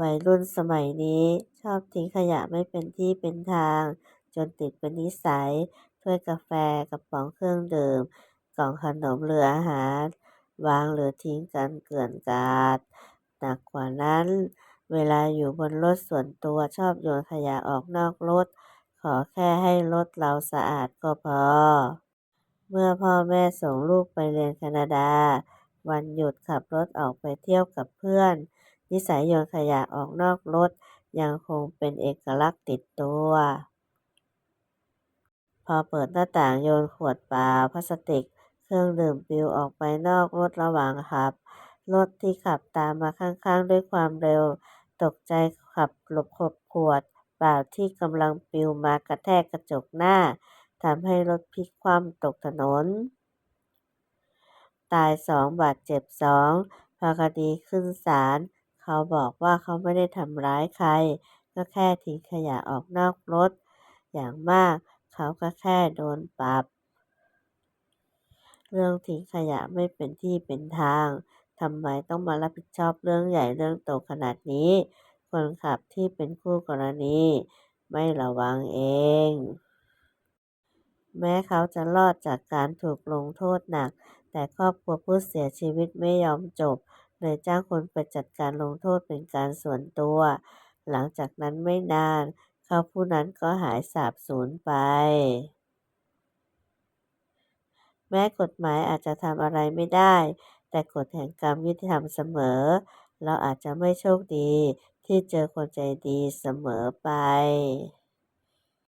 วัยรุ่นสมัยนี้ชอบทิ้งขยะไม่เป็นที่เป็นทาง จนติดเป็นนิสัยถ้วยกาแฟกระป๋องเครื่องดื่ม กล่องขนมหรืออาหาร วางหรือทิ้งกันเกลื่อนกาดหนักกว่านั้น เวลาอยู่บนรถส่วนตัวชอบโยนขยะออกนอกรถ ขอแค่ให้รถเราสะอาดก็พอ เมื่อพ่อแม่ส่งลูกไปเรียนแคนาดา วันหยุดขับรถออกไปเที่ยวกับเพื่อน นิสัยโยนขยะออกนอกรถ ยังคงเป็นเอกลักษณ์ติดตัว พอเปิดหน้าต่างโยนขวดเปล่าพลาสติก เครื่องดื่มปลิวออกไปนอกรถระหว่างขับ รถที่ขับตามมาข้างๆ ด้วยความเร็ว ตกใจขับหลบขวดเปล่าที่กำลังปลิวมากระแทกกระจกหน้าทำให้รถพลิกคว่ำตกถนน ตายสองบาดเจ็บสองพอคดีขึ้นศาล เขาบอกว่าเขาไม่ได้ทำร้ายใคร ก็แค่ทิ้งขยะออกนอกรถ อย่างมากเขาก็แค่โดนปรับ เรื่องทิ้งขยะไม่เป็นที่เป็นทางทำไมต้องมารับผิดชอบเรื่องใหญ่เรื่องโตขนาดนี้ คนขับที่เป็นคู่กรณี ไม่ระวังเอง แม้เขาจะรอดจากการถูกลงโทษหนัก แต่ครอบครัวผู้เสียชีวิตไม่ยอมจบ เลยจ้างคนไปจัดการลงโทษเป็นการส่วนตัว หลังจากนั้นไม่นานเขาผู้นั้นก็หายสาบสูญไป แม้กฎหมายอาจจะทำอะไรไม่ได้ แต่กฎแห่งกรรมยุติธรรมเสมอ เราอาจจะไม่โชคดีที่เจอคนใจดีเสมอไป